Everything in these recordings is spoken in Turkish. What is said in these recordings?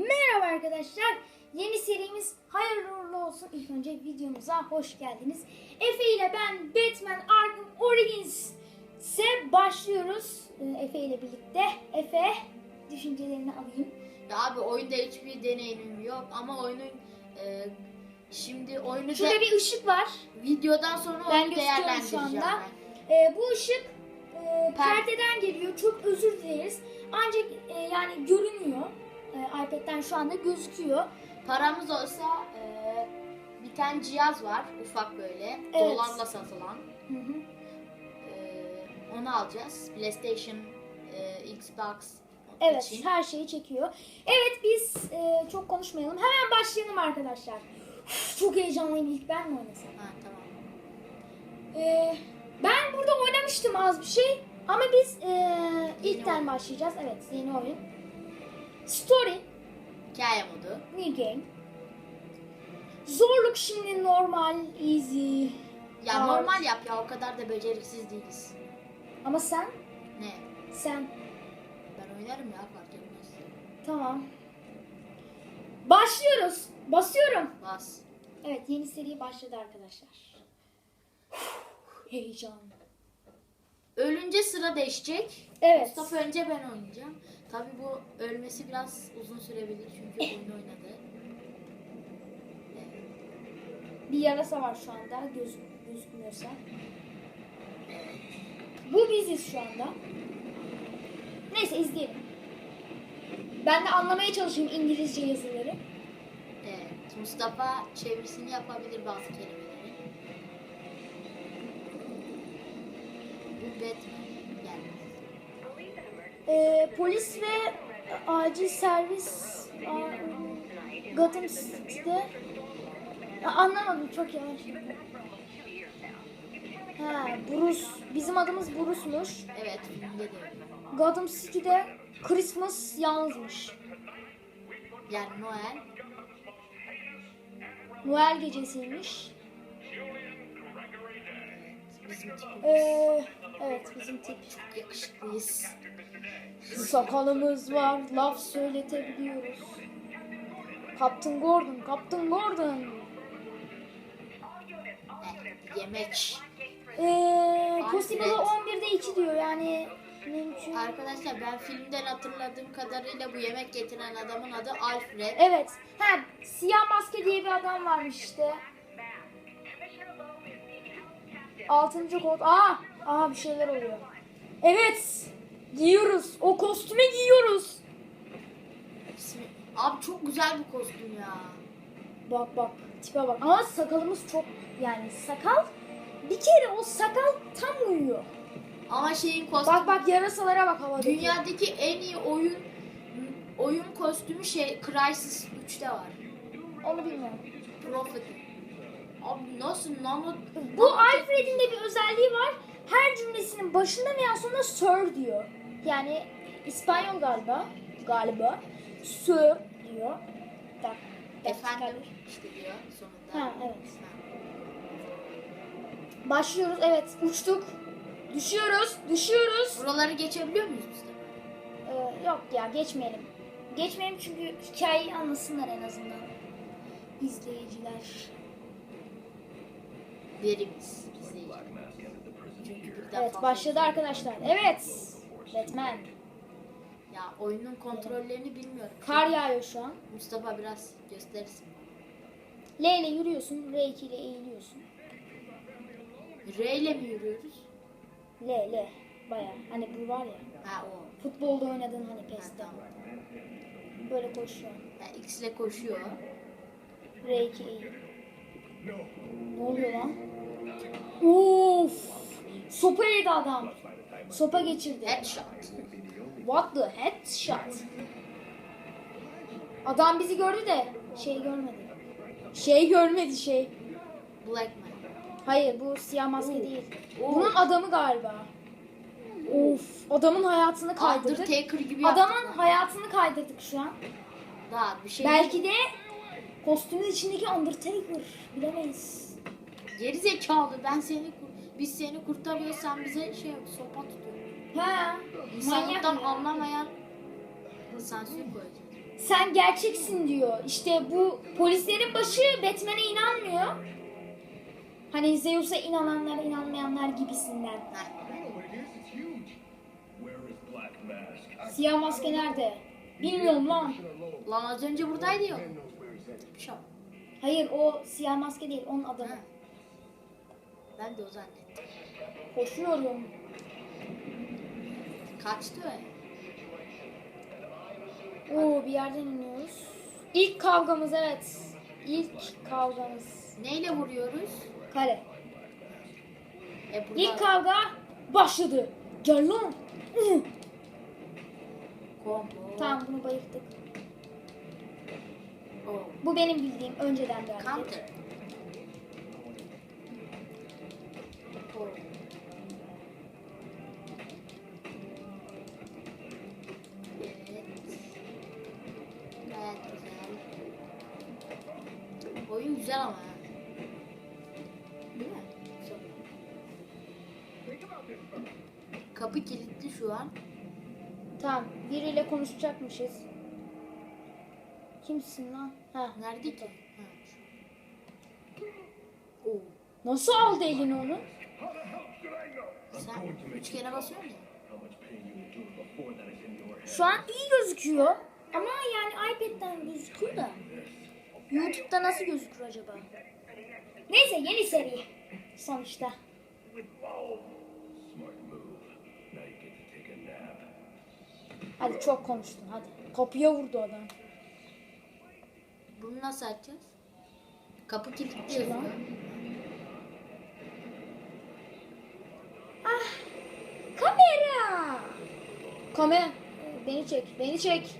Merhaba arkadaşlar. Yeni serimiz hayırlı uğurlu olsun. İlk önce videomuza hoş geldiniz. Efe ile ben Batman Arkham Origins'e başlıyoruz. Ee, Efe ile birlikte. Efe düşüncelerini alayım. Ya abi oyunda hiçbir deneyimim yok ama oyunun e, şimdi oyunu Şurada de- bir ışık var. videodan sonra Ben gösteriyorum şu değerlendireceğim anda. ben. Ee, bu ışık e, Per- perdeden geliyor. Çok özür dileriz. Ancak e, yani görünüyor. E, iPad'den şu anda gözüküyor. Paramız olsa e, bir tane cihaz var ufak böyle Evet. dolarla satılan. Hı hı. E, onu alacağız. PlayStation, e, Xbox Evet, için. her şeyi çekiyor. Evet, biz e, çok konuşmayalım. Hemen başlayalım arkadaşlar. Uf, çok heyecanlıyım. İlk ben mi oynasam? Ha tamam. E, ben burada oynamıştım az bir şey. Ama biz e, ilkten başlayacağız. Evet, yeni oyun. Story, Hikaye modu. new game. Zorluk şimdi normal, easy. Ya Hard. normal yap ya o kadar da beceriksiz değiliz. Ama sen, Ne? sen. Ben oynarım ya fark etmez. Tamam. Başlıyoruz. Basıyorum. Bas. Evet yeni seri başladı arkadaşlar. Heyecan. Ölünce sıra değişecek. Evet. Mustafa önce ben oynayacağım. Tabi bu ölmesi biraz uzun sürebilir çünkü oyun oynadı. Bir yarasa var şu anda göz, gözükmüyorsa. Bu biziz şu anda. Neyse izleyelim. Ben de anlamaya çalışayım İngilizce yazıları. Evet. Mustafa çevirisini yapabilir bazı kelimeleri. Bu Batman. Ee, polis ve acil servis aa, Gotham City'de anlamadım çok yavaş. Ha, Bruce. Bizim adımız Bruce'muş. Evet filmde de öyle. Gotham City'de Christmas yalnızmış. Yani Noel. Noel gecesiymiş. Bizim tipimiz. Ee, evet bizim tip. Yakışıklıyız. Sakalımız var, laf söyletebiliyoruz. Captain Gordon, Captain Gordon. Yemek. Ee, Alfred. Possible 11'de 2 diyor yani mümkün. Arkadaşlar ben filmden hatırladığım kadarıyla bu yemek getiren adamın adı Alfred. Evet. Ha, siyah maske diye bir adam varmış işte. Altıncı kod. Aa, aa bir şeyler oluyor. Evet. Giyiyoruz. O kostümü giyiyoruz. Abi çok güzel bir kostüm ya. Bak bak tipe bak. Ama sakalımız çok yani sakal bir kere o sakal tam uyuyor. Ama şeyin kostümü... Bak bak yarasalara bak havada. Dünyadaki en iyi oyun oyun kostümü şey Crysis 3'te var. Onu bilmiyorum. Prophet. Abi nasıl nano... Bu Alfred'in de bir özelliği var. Her cümlesinin başında veya sonunda sir diyor. Yani İspanyol galiba. Galiba. Sir diyor. Bak, Efendim işte diyor sonunda. Ha, evet. Başlıyoruz. Evet uçtuk. Düşüyoruz. Düşüyoruz. Buraları geçebiliyor muyuz biz de? Ee, yok ya geçmeyelim. Geçmeyelim çünkü hikayeyi anlasınlar en azından. İzleyiciler. Verimiz izleyiciler. Çünkü birden Evet fazla- başladı arkadaşlar. Evet. Batman. Ya oyunun kontrollerini bilmiyorum. Kar yağıyor şu an. Mustafa biraz gösterirsin. L ile yürüyorsun. R2 ile eğiliyorsun. R ile mi yürüyoruz? L L. Baya. Hani bu var ya. Ha o. Futbolda oynadığın hani Ha, PES'te. tamam. Böyle koşuyor. Ya X ile koşuyor. R2 eğil. Ne oluyor lan? Of! Sopa yedi adam. Sopa geçirdi. Headshot. What the headshot? Adam bizi gördü de şey görmedi. Şey görmedi şey. Black Man. Hayır bu siyah maske değil. Oo. Bunun adamı galiba. Of adamın hayatını kaydırdık. Undertaker gibi Adamın yaptık. hayatını kaydırdık şu an. Daha bir şey Belki de kostümün içindeki Undertaker bilemeyiz. Geri zekalı ben seni biz seni kurtarıyoruz sen bize şey sopa tutuyor. Ha. İnsanlıktan manyak ya. anlamayan sansür koyacak. sen gerçeksin diyor. İşte bu polislerin başı Batman'e inanmıyor. Hani Zeus'a inananlar inanmayanlar gibisinden. Siyah maske nerede? Bilmiyorum lan. Lan az önce buradaydı ya. Hayır o siyah maske değil onun adamı. Ha. Ben de o zannettim. Koşuyorum. Kaçtı öyle. Oo bir yerden iniyoruz. İlk kavgamız evet. İlk kavgamız. Neyle vuruyoruz? Kare. E burada İlk kavga başladı. Gel lan. Hı. combo. Tamam bunu bayılttık. Oh. Bu benim bildiğim önceden hareket. Counter. Güzel ama. ha. Değil mi? Kapı kilitli şu an. Tamam biriyle konuşacakmışız. Kimsin lan? Ha. Nerede ki? Ha. şu. Oo. Nasıl aldı elini onu? Sen üç kere basıyorsun ya. Şu an iyi gözüküyor. Ama yani iPad'den gözüküyor da. YouTube'da nasıl gözükür acaba? Neyse yeni seri. Sonuçta. Hadi çok konuştun hadi. Kapıya vurdu adam. Bunu nasıl açacağız? Kapı kilitli lan. Ah! Kamera! Kamera. Beni çek, beni çek.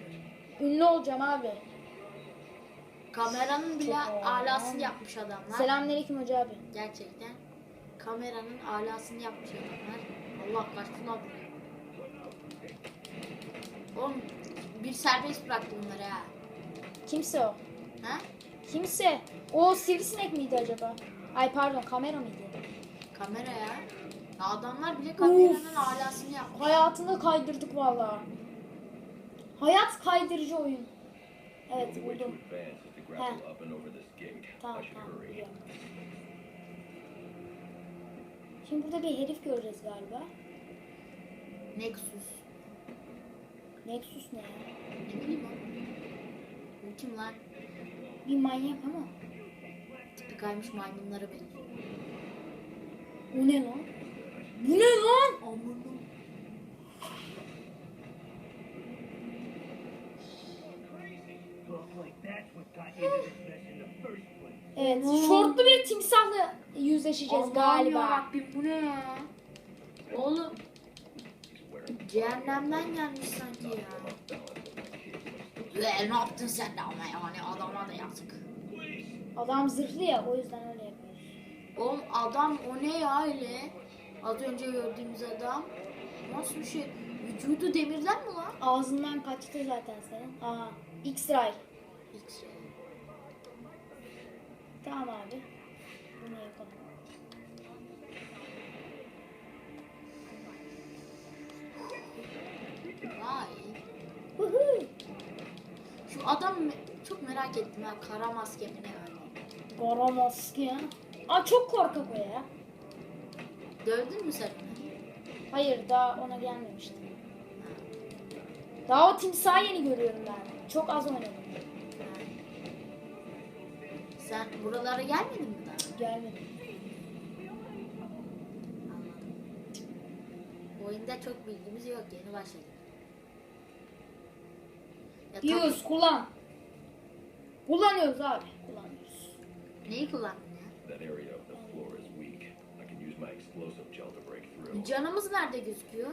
Ünlü olacağım abi. Kameranın bile Çok alasını yapmış adamlar. Selamünaleyküm hoca abi. Gerçekten. Kameranın alasını yapmış adamlar. Allah kaçtılar buraya. Oğlum bir serbest bıraktı bunları ha. Kimse o? Ha? Kimse. O sivrisinek miydi acaba? Ay pardon kamera mıydı? Kamera ya. Ya Adamlar bile kameranın alasını yapmış. Hayatını kaydırdık vallahi. Hayat kaydırıcı oyun. Evet buldum. gate. Tamam tamam biliyorum. Şimdi burada bir herif göreceğiz galiba. Nexus. Nexus ne ya? Ne bileyim oğlum. Bu kim lan? Bir manyak ama. Tipi kaymış maymunlara benziyor. O ne lan? Bu ne lan? Aman Evet şortlu bir timsahla yüzleşeceğiz Allah'ım galiba. yarabbim bu ne ya? Oğlum cehennemden gelmiş sanki ya. Ve ne yaptın sen de ama yani adama da yazık. Adam zırhlı ya o yüzden öyle yapıyoruz. Oğlum adam o ne ya öyle? Az önce gördüğümüz adam. Nasıl bir şey? Vücudu demirden mi lan? Ağzından kaçtı zaten senin. Aa, X-Ray. X-ray. Tamam abi. Bunu yapalım. Vay. Şu adam me- çok merak ettim ha. Kara maske mi ne öyle? Kara maske ya. Aa çok korkak o ya. Dövdün mü sen onu? Hayır daha ona gelmemiştim. Daha o timsahı yeni görüyorum ben. Çok az oynadım. Sen buralara gelmedin mi daha? Gelmedi. Anladım. Oyunda çok bilgimiz yok. Yeni başladık. Ya tam- Diyoruz kullan. Kullanıyoruz abi. Kullanıyoruz. Neyi kullandın ya? That area of the floor is weak. I can use my explosive gel to break through. Canımız nerede gözüküyor?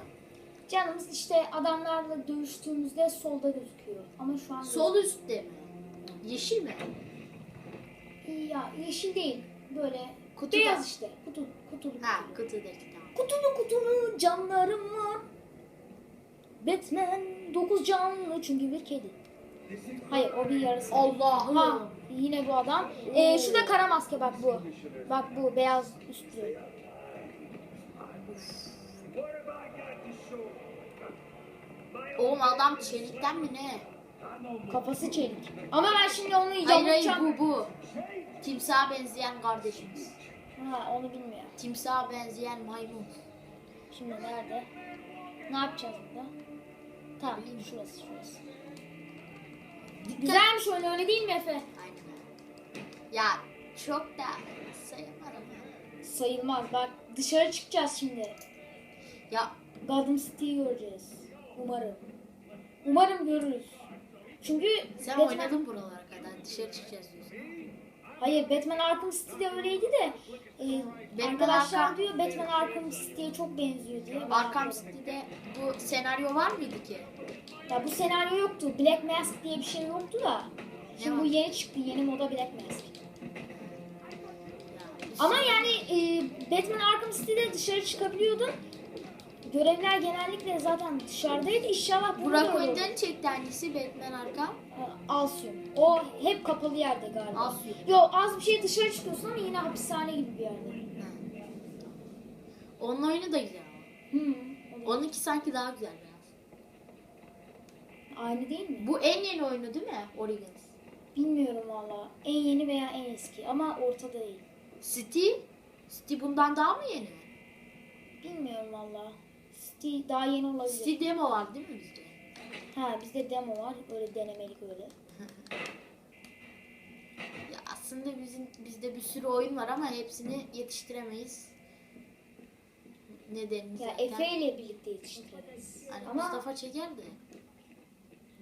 Canımız işte adamlarla dövüştüğümüzde solda gözüküyor. Ama şu an Sol üstte mi? Yeşil mi? Ya yeşil değil. Böyle Kutuda. beyaz işte. Kutu, kutulu. Ha kutudaki tamam. Kutulu kutulu canlarım var. Batman dokuz canlı çünkü bir kedi. Hayır o bir yarısı. Allah'ım. Ha yine bu adam. Ee, şu da kara maske bak bu. Bak bu beyaz üstlü. Oğlum adam çelikten mi ne? Kafası çelik. Ama ben şimdi onu Hayır hayır bu bu. Timsaha benzeyen kardeşimiz. Ha onu bilmiyorum. Timsaha benzeyen maymun. Şimdi nerede? Ne yapacağız burada? Tamam şurası şurası. Güzelmiş oyun öyle değil mi Efe? Aynen. Ya çok da sayamadım. Sayılmaz. Bak dışarı çıkacağız şimdi. Ya Gotham City'yi göreceğiz. Umarım. Umarım görürüz. Çünkü sen Batman- oynadın buralara kadar dışarı çıkacağız diyorsun. Hayır Batman Arkham City'de öyleydi de e, Batman arkadaşlar Arkham- diyor Batman Arkham City'ye çok benziyor diye. Arkham. City'de bu senaryo var mıydı ki? Ya bu senaryo yoktu. Black Mask diye bir şey yoktu da. Şimdi Ne bu var? yeni çıktı. Yeni moda Black Mask. Ama yani e, Batman Arkham City'de dışarı çıkabiliyordun. Görevler genellikle zaten dışarıdaydı. İnşallah bunu Burak da olur. Oyun'dan çekti hangisi Batman Arkham? Ha, Alsyon. O hep kapalı yerde galiba. Alsyon. Yo az bir şey dışarı çıkıyorsun ama yine hapishane gibi bir yerde. Onun oyunu da güzel. Hmm. Onunki sanki daha güzel biraz. Aynı değil mi? Bu en yeni oyunu değil mi? Origins. Bilmiyorum valla. En yeni veya en eski ama ortada değil. City? City bundan daha mı yeni? Bilmiyorum valla. City daha yeni olabilir. City demo var değil mi bizde? Ha bizde demo var. Öyle denemelik öyle. Ya aslında bizim bizde bir sürü oyun var ama hepsini yetiştiremeyiz. Nedenini Ya zaten. Efe ile birlikte yetiştiririz. Hani Ama Mustafa çeker de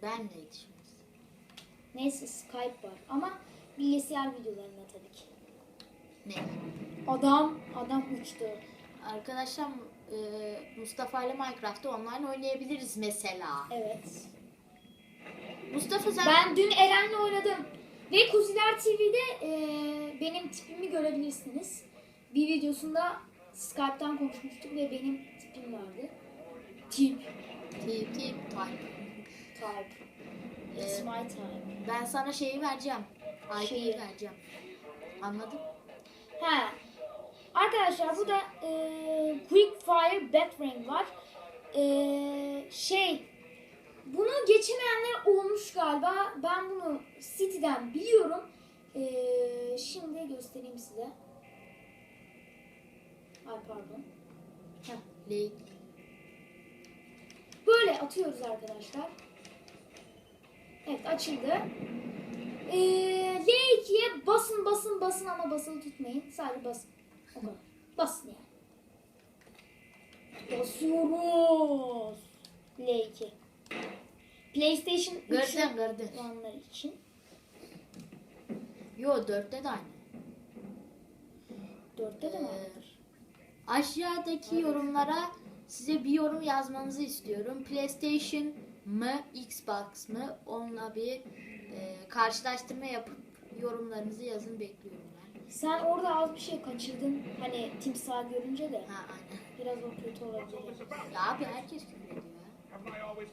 benle yetişmez. neyse Skype var. Ama bilgisayar videolarında tabii ki. Ne? Adam, adam uçtu. Arkadaşlar e, Mustafa ile Minecraft'ta online oynayabiliriz mesela. Evet. Mustafa sen Ben dün Eren'le oynadım. Ve Kuziler TV'de e, benim tipimi görebilirsiniz. Bir videosunda Skype'tan konuşmuştuk ve benim tipim vardı. Tip. tip tip type. Type. It's Ee, my time. Ben sana şeyi vereceğim. IP'yi Şeyi. vereceğim. Anladın? Ha. Arkadaşlar burada e, Quick Fire Batarang var. E, şey bunu geçemeyenler olmuş galiba. Ben bunu City'den biliyorum. E, şimdi göstereyim size. Ay pardon. Heh. Böyle atıyoruz arkadaşlar. Evet açıldı. Ee, L2'ye basın basın basın ama basılı tutmayın. Sadece basın. O kadar. Basın yani. Basıyoruz. L2. PlayStation 3 Gördüm gördüm. olanlar için. Yo 4'te de aynı. 4'te de mi Ee, vardır? Aşağıdaki yorumlara size bir yorum yazmanızı istiyorum. PlayStation mı, Xbox mı? Onunla bir e, karşılaştırma yapıp yorumlarınızı yazın bekliyorum. Sen orada az bir şey kaçırdın. Hani timsah görünce de. Ha aynen. Biraz o kötü olabilir. Ya abi herkes küfür ediyor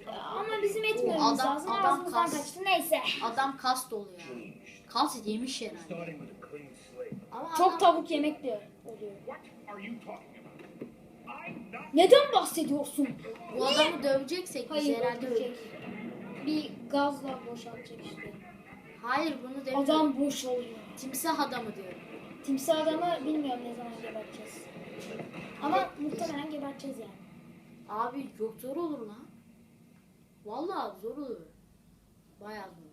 ya. Ama bizim etmememiz Adam- lazım. adam Ağzımızdan kas- kaçtı. Neyse. Adam kast oluyor. Kas yemiş herhalde. Starting with a clean slate. Ama Çok adam- tavuk yemek de oluyor. What are you talking about? I'm not. Neden bahsediyorsun? bu adamı döveceksek biz Hayır herhalde öldürecek. Bir gazla boşaltacak işte. Hayır bunu demiyorum. Adam boşalıyor. Timsah adamı diyorum. Timsah adamı bilmiyorum ne zaman geberteceğiz. Ama muhtemelen geberteceğiz yani. Abi çok zor olur lan. Vallahi zor olur. Bayağı zor olur.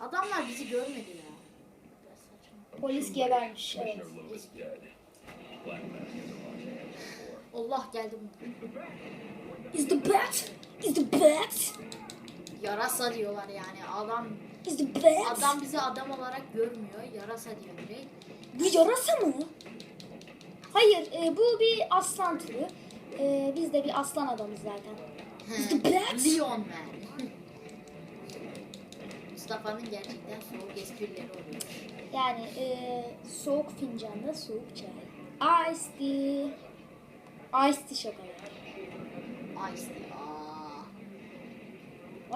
Adamlar bizi görmedi ya. Biraz saçma. Polis gebermiş. Evet. Allah geldi bu. Is the bat? Is the bat? Yarasa diyorlar yani. Adam Is the adam bizi adam olarak görmüyor. Yarasa diyor direkt. Bu yarasa mı? Hayır, e, bu bir aslan türü. E, biz de bir aslan adamız zaten. Is the bat? Leon Man. Mustafa'nın gerçekten soğuk esprileri oluyor. Yani e, soğuk fincanda soğuk çay. Ice tea. Ice tea şakaları. Ice tea.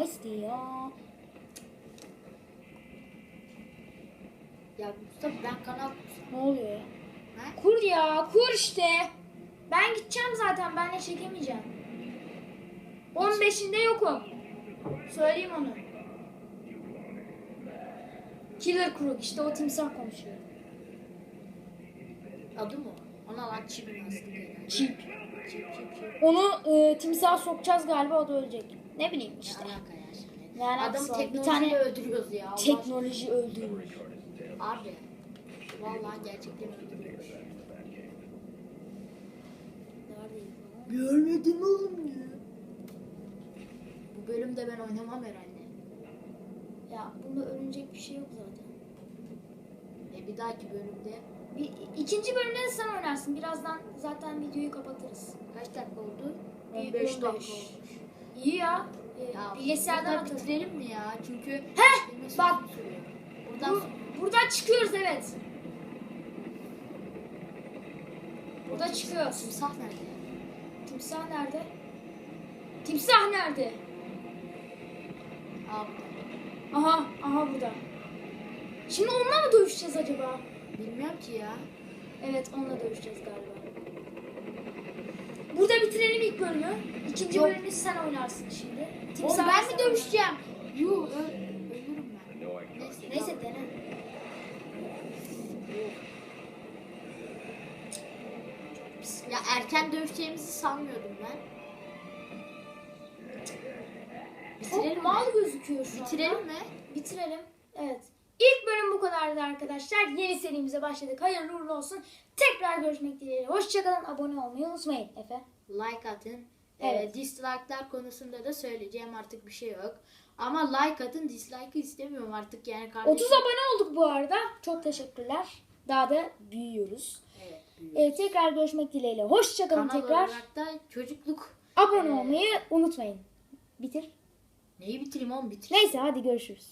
Ice tea ya. Ya Mustafa ben kanal Ne oluyor ya? Ha? Kur ya, kur işte. Ben gideceğim zaten, ben de çekemeyeceğim. 15'inde yokum. Söyleyeyim onu. Killer Croc işte o timsah konuşuyor. Adı mı? Ona lan çipin aslında. Chip. Çip çip çip. Onu e, timsaha sokacağız galiba o da ölecek. Ne bileyim Ne işte. alaka ya şimdi? Ne alakası Adamı var? Bir teknolojiyle tane öldürüyoruz ya. Allah teknoloji öldürür. Abi. Vallahi gerçekten öldürüyoruz. Neredeyim? Görmedin oğlum ya. Bu bölümde ben oynamam herhalde. Ya bunda örünecek bir şey yok zaten. E bir dahaki bölümde Bir, ikinci bölümde de sen oynarsın. Birazdan zaten videoyu kapatırız. kaç dakika oldu? Bir 15 dakika 15. olmuş. İyi ya. E, Ya bilgisayardan bitirelim mi ya? Çünkü Heh, bak. Buradan Bu, buradan çıkıyoruz evet. Burada çıkıyoruz. timsah nerede? Timsah nerede? Timsah nerede? Aa burada. Aha, aha burada. Şimdi onunla mı dövüşeceğiz acaba? Bilmiyorum ki ya. Evet, onunla dövüşeceğiz galiba. Burada bitirelim ilk bölümü. İkinci Yok. bölümü sen oynarsın şimdi. Oğlum Timsah ben sen mi dövüşeceğim? Yuh öl ölürüm ben. No, I can't. Neyse, Neyse tamam. dene. Ya erken dövüşeceğimizi sanmıyordum ben. Bitirelim mi? mal gözüküyor şu anda. Bitirelim mi? Bitirelim. Evet. İlk bölüm bu kadardı arkadaşlar. Yeni serimize başladık. Hayırlı uğurlu olsun. Tekrar görüşmek dileğiyle. Hoşçakalın. Abone olmayı unutmayın Efe. Like atın. Evet. Ee, dislike'lar konusunda da söyleyeceğim artık bir şey yok. Ama like atın dislike'ı istemiyorum artık yani kardeşim. 30 abone olduk bu arada. Çok teşekkürler. Daha da büyüyoruz. Evet. Ee, tekrar görüşmek dileğiyle. Hoşçakalın Kanal tekrar. olarak da çocukluk. Abone Ee, olmayı unutmayın. Bitir. Neyi bitireyim oğlum bitir. Neyse hadi görüşürüz.